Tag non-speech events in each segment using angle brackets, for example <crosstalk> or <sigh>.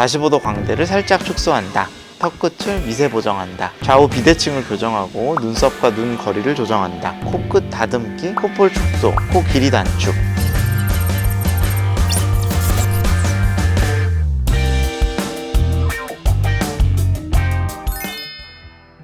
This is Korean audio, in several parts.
45도 광대를 살짝 축소한다. 턱 끝을 미세 보정한다. 좌우 비대칭을 교정하고 눈썹과 눈 거리를 조정한다. 코끝 다듬기, 콧볼 축소, 코 길이 단축.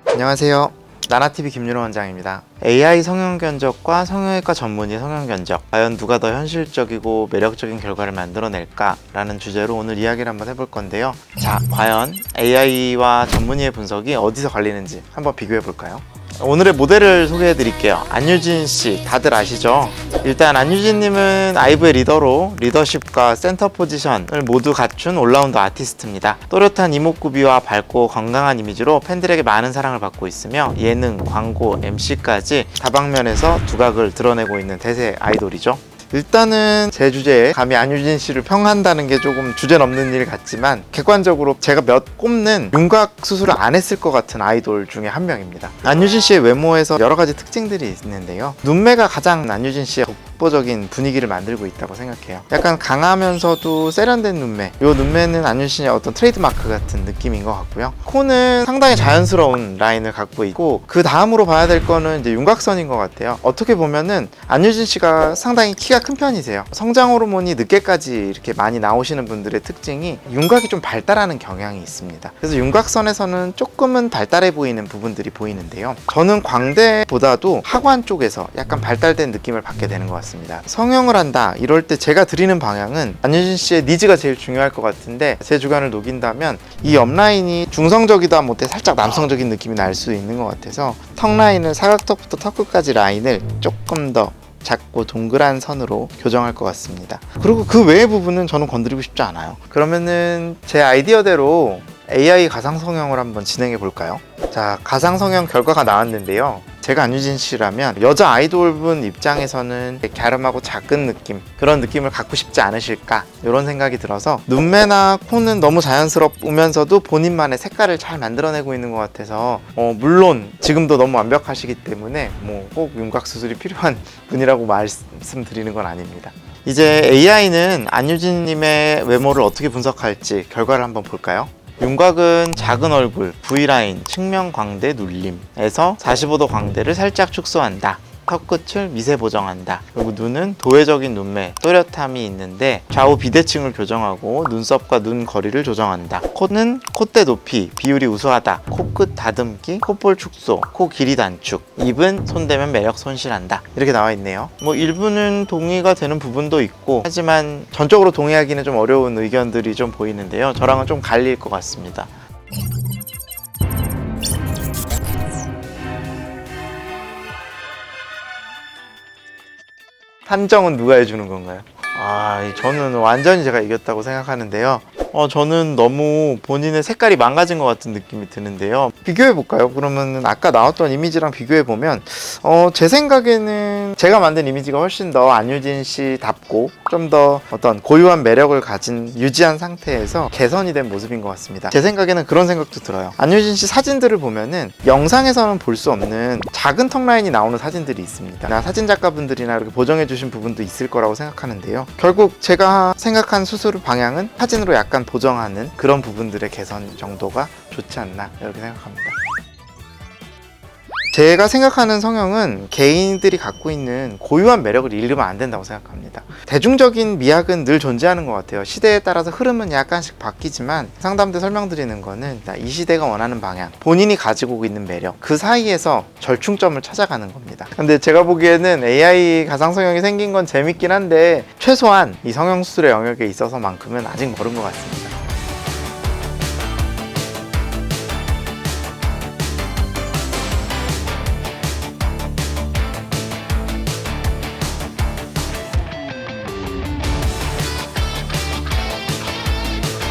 안녕하세요. 나나TV 김윤호 원장입니다. AI 성형 견적과 성형외과 전문의 성형 견적. 과연 누가 더 현실적이고 매력적인 결과를 만들어낼까라는 주제로 오늘 이야기를 한번 해볼 건데요. 자, 과연 AI와 전문의의 분석이 어디서 갈리는지 한번 비교해 볼까요? 오늘의 모델을 소개해 드릴게요. 안유진 씨, 다들 아시죠? 일단 안유진 님은 아이브의 리더로 리더십과 센터 포지션을 모두 갖춘 올라운드 아티스트입니다. 또렷한 이목구비와 밝고 건강한 이미지로 팬들에게 많은 사랑을 받고 있으며 예능, 광고, MC까지 다방면에서 두각을 드러내고 있는 대세 아이돌이죠. 일단은 제 주제에 감히 안유진 씨를 평한다는 게 조금 주제 넘는 일 같지만 객관적으로 제가 몇 꼽는 윤곽 수술을 안 했을 것 같은 아이돌 중에 한 명입니다. 안유진 씨의 외모에서 여러 가지 특징들이 있는데요. 눈매가 가장 안유진 씨의 독보적인 분위기를 만들고 있다고 생각해요. 약간 강하면서도 세련된 눈매. 이 눈매는 씨의 어떤 트레이드마크 같은 느낌인 것 같고요. 코는 상당히 자연스러운 라인을 갖고 있고 그 다음으로 봐야 될 거는 이제 윤곽선인 것 같아요. 어떻게 보면은 안유진 씨가 상당히 키가 큰 편이세요. 성장 호르몬이 늦게까지 이렇게 많이 나오시는 분들의 특징이 윤곽이 좀 발달하는 경향이 있습니다. 그래서 윤곽선에서는 조금은 발달해 보이는 부분들이 보이는데요. 저는 광대보다도 하관 쪽에서 약간 발달된 느낌을 받게 되는 것 같 습니다. 성형을 한다 이럴 때 제가 드리는 방향은 안유진 씨의 니즈가 제일 중요할 것 같은데 제 주관을 녹인다면 이 옆라인이 중성적이다 못해 살짝 남성적인 느낌이 날 수 있는 것 같아서 턱 라인을 사각턱부터 턱끝까지 라인을 조금 더 작고 동그란 선으로 교정할 것 같습니다. 그리고 그 외의 부분은 저는 건드리고 싶지 않아요. 그러면은 제 아이디어대로 AI 가상 성형을 한번 진행해 볼까요? 자, 가상 성형 결과가 나왔는데요. 제가 안유진 씨라면 여자 아이돌분 입장에서는 갸름하고 작은 느낌 그런 느낌을 갖고 싶지 않으실까 이런 생각이 들어서 눈매나 코는 너무 자연스럽으면서도 본인만의 색깔을 잘 만들어내고 있는 것 같아서 어, 물론 지금도 너무 완벽하시기 때문에 뭐 꼭 윤곽 수술이 필요한 <laughs> 분이라고 말씀드리는 건 아닙니다. 이제 AI는 안유진님의 외모를 어떻게 분석할지 결과를 한번 볼까요? 윤곽은 작은 얼굴, V라인, 측면 광대 눌림에서 45도 광대를 살짝 축소한다. 턱끝을 미세 보정한다. 그리고 눈은 도회적인 눈매, 또렷함이 있는데 좌우 비대칭을 교정하고 눈썹과 눈 거리를 조정한다. 코는 콧대 높이, 비율이 우수하다. 코끝 다듬기, 콧볼 축소, 코 길이 단축. 입은 손대면 매력 손실한다. 이렇게 나와 있네요. 뭐 일부는 동의가 되는 부분도 있고 하지만 전적으로 동의하기는 좀 어려운 의견들이 좀 보이는데요. 저랑은 좀 갈릴 것 같습니다. 판정은 누가 해주는 건가요? 아, 이 저는 완전히 제가 이겼다고 생각하는데요. 어, 저는 너무 본인의 색깔이 망가진 것 같은 느낌이 드는데요. 비교해 볼까요? 그러면 아까 나왔던 이미지랑 비교해 보면, 어, 제 생각에는 제가 만든 이미지가 훨씬 더 안유진 씨답고 좀 더 어떤 고유한 매력을 가진 유지한 상태에서 개선이 된 모습인 것 같습니다. 제 생각에는 그런 생각도 들어요. 안유진 씨 사진들을 보면은 영상에서는 볼 수 없는 작은 턱 라인이 나오는 사진들이 있습니다. 나 사진 작가분들이나 이렇게 보정해 주신 부분도 있을 거라고 생각하는데요. 결국 제가 생각한 수술 방향은 사진으로 약간 보정하는 그런 부분들의 개선 정도가 좋지 않나 이렇게 생각합니다. 제가 생각하는 성형은 개인들이 갖고 있는 고유한 매력을 잃으면 안 된다고 생각합니다. 대중적인 미학은 늘 존재하는 것 같아요. 시대에 따라서 흐름은 약간씩 바뀌지만 상담 때 설명드리는 거는 이 시대가 원하는 방향, 본인이 가지고 있는 매력, 그 사이에서 절충점을 찾아가는 겁니다. 근데 제가 보기에는 AI 가상 성형이 생긴 건 재밌긴 한데 최소한 이 성형 수술의 영역에 있어서만큼은 아직 멀은 것 같습니다.